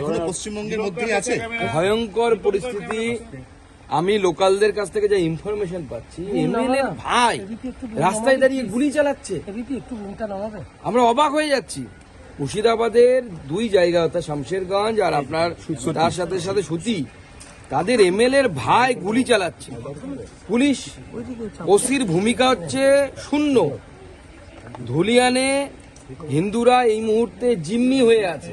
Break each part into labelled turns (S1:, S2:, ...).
S1: এখনও পশ্চিমবঙ্গের মধ্যেই আছে?
S2: ভয়ঙ্কর পরিস্থিতি। আমি লোকালদের কাছ থেকে যে ইনফরমেশন পাচ্ছি এমএলএ ভাই রাস্তায় দাঁড়িয়ে গুলি চালাচ্ছে। আমরা অবাক হয়ে যাচ্ছি। মুর্শিদাবাদের দুই জায়গা অর্থাৎ শামশেরগঞ্জ আর আপনার তার সাথে সাথে সুতি তাদের এমএলএ এর ভাই গুলি চালাচ্ছে। পুলিশ ওসির ভূমিকা হচ্ছে শূন্য। ধুলিয়ানে হিন্দুরা এই মুহূর্তে জিম্মি হয়ে আছে।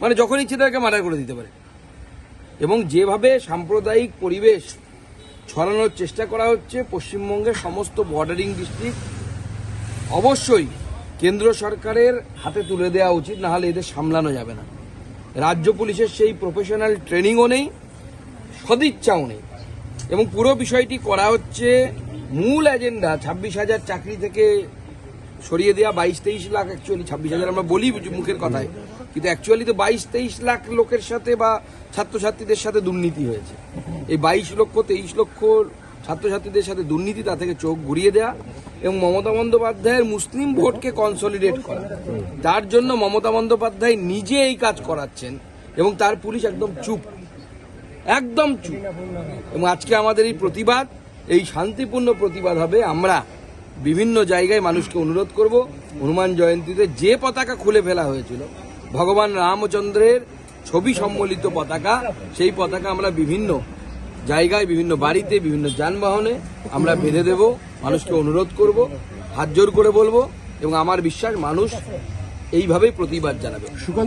S2: মানে যখন ইচ্ছে তাকে মার্ডার করে দিতে পারে। এবং যেভাবে সাম্প্রদায়িক পরিবেশ ছড়ানোর চেষ্টা করা হচ্ছে, পশ্চিমবঙ্গের সমস্ত বর্ডারিং ডিস্ট্রিক্ট, অবশ্যই কেন্দ্র সরকারের হাতে তুলে দেওয়া উচিত, না হলে এদের সামলানো যাবে না। রাজ্য পুলিশের সেই প্রফেশনাল ট্রেনিংও নেই, সদিচ্ছাও নেই। এবং পুরো বিষয়টি করা হচ্ছে, মূল এজেন্ডা ছাব্বিশ হাজার চাকরি থেকে সরিয়ে দেওয়া বাইশ তেইশ লাখ অ্যাকচুয়ালি ছাব্বিশ হাজার আমরা বলি মুখের কথায়। কিন্তু অ্যাকচুয়ালি তো বাইশ তেইশ লাখ লোকের সাথে বা ছাত্রছাত্রীদের সাথে দুর্নীতি হয়েছে। এই বাইশ লক্ষ, তেইশ লক্ষ ছাত্রছাত্রীদের সাথে দুর্নীতি, তা থেকে চোখ ঘুরিয়ে দেওয়া এবং মমতা বন্দ্যোপাধ্যায়ের মুসলিম ভোটকে কনসলিডেট করা। তার জন্য মমতা বন্দ্যোপাধ্যায় নিজে এই কাজ করাচ্ছেন এবং তার পুলিশ একদম চুপ। একদম চুপ। এবং আজকে আমাদের এই প্রতিবাদ, এই শান্তিপূর্ণ প্রতিবাদ হবে। আমরা বিভিন্ন জায়গায় মানুষকে অনুরোধ করব, হনুমান জয়ন্তীতে যে পতাকা খুলে ফেলা হয়েছিল, ভগবান রামচন্দ্রের ছবি সম্বলিত পতাকা, সেই পতাকা আমরা বিভিন্ন জায়গায়, বিভিন্ন বাড়িতে, বিভিন্ন যানবাহনে আমরা বেঁধে দেব, মানুষকে অনুরোধ করব, হাত জোর করে বলব এবং আমার বিশ্বাস মানুষ এইভাবেই প্রতিবাদ জানাবে।